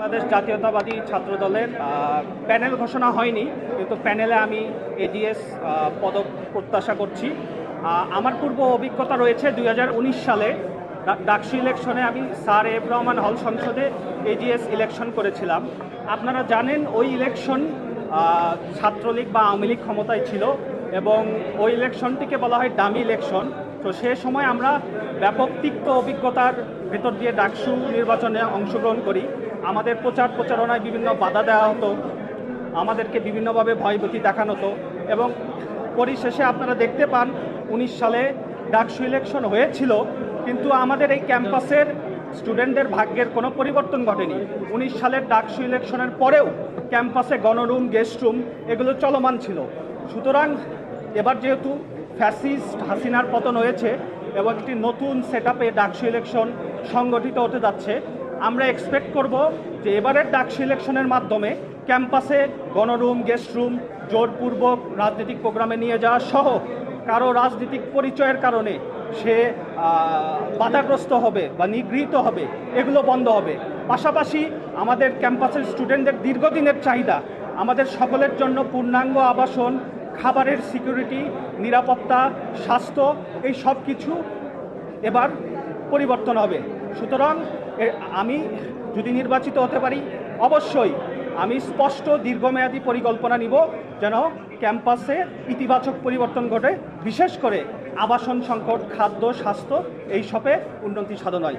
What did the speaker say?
বাংলাদেশ জাতীয়তাবাদী ছাত্র দলের প্যানেল ঘোষণা হয়নি, কিন্তু প্যানেলে আমি এডিএস পদক প্রত্যাশা করছি। আমার পূর্ব অভিজ্ঞতা রয়েছে দুই হাজার উনিশ সালে ডাকসু ইলেকশনে আমি স্যার এফ রহমান হল সংসদে এজিএস ইলেকশন করেছিলাম। আপনারা জানেন, ওই ইলেকশন ছাত্রলীগ বা আওয়ামী লীগ ক্ষমতায় ছিল এবং ওই ইলেকশনটিকে বলা হয় ডামি ইলেকশন। তো সে সময় আমরা ব্যাপক তিক্ত অভিজ্ঞতার ভেতর দিয়ে ডাকসু নির্বাচনে অংশগ্রহণ করি। আমাদের প্রচার প্রচারণায় বিভিন্ন বাধা দেওয়া হতো, আমাদেরকে বিভিন্নভাবে ভয়ভীতি দেখানো হতো এবং পরিশেষে আপনারা দেখতে পান উনিশ সালে ডাকসু ইলেকশন হয়েছিল, কিন্তু আমাদের এই ক্যাম্পাসের স্টুডেন্টদের ভাগ্যের কোনো পরিবর্তন ঘটেনি। উনিশ সালের ডাকসু ইলেকশনের পরেও ক্যাম্পাসে গণরুম গেস্ট রুম এগুলো চলমান ছিল। সুতরাং এবার যেহেতু ফ্যাসিস্ট হাসিনার পতন হয়েছে এবং একটি নতুন সেট আপে ডাকসু ইলেকশন সংগঠিত হতে যাচ্ছে আমরা এক্সপেক্ট করব যে এবারের ডাক সিলেকশনের মাধ্যমে ক্যাম্পাসে গণরুম গেস্ট রুম জোরপূর্বক রাজনৈতিক প্রোগ্রামে নিয়ে যাওয়া সহ কারও রাজনৈতিক পরিচয়ের কারণে সে বাধাগ্রস্ত হবে বা নিগৃহীত হবে, এগুলো বন্ধ হবে। পাশাপাশি আমাদের ক্যাম্পাসের স্টুডেন্টদের দীর্ঘদিনের চাহিদা, আমাদের সকলের জন্য পূর্ণাঙ্গ আবাসন, খাবারের সিকিউরিটি নিরাপত্তা, স্বাস্থ্য, এই সব কিছু এবার পরিবর্তন হবে। সুতরাং আমি যদি নির্বাচিত হতে পারি, অবশ্যই আমি স্পষ্ট দীর্ঘমেয়াদী পরিকল্পনা নিব যেন ক্যাম্পাসে ইতিবাচক পরিবর্তন ঘটে, বিশেষ করে আবাসন সংকট, খাদ্য, স্বাস্থ্য, এই সবে উন্নতি সাধন হয়।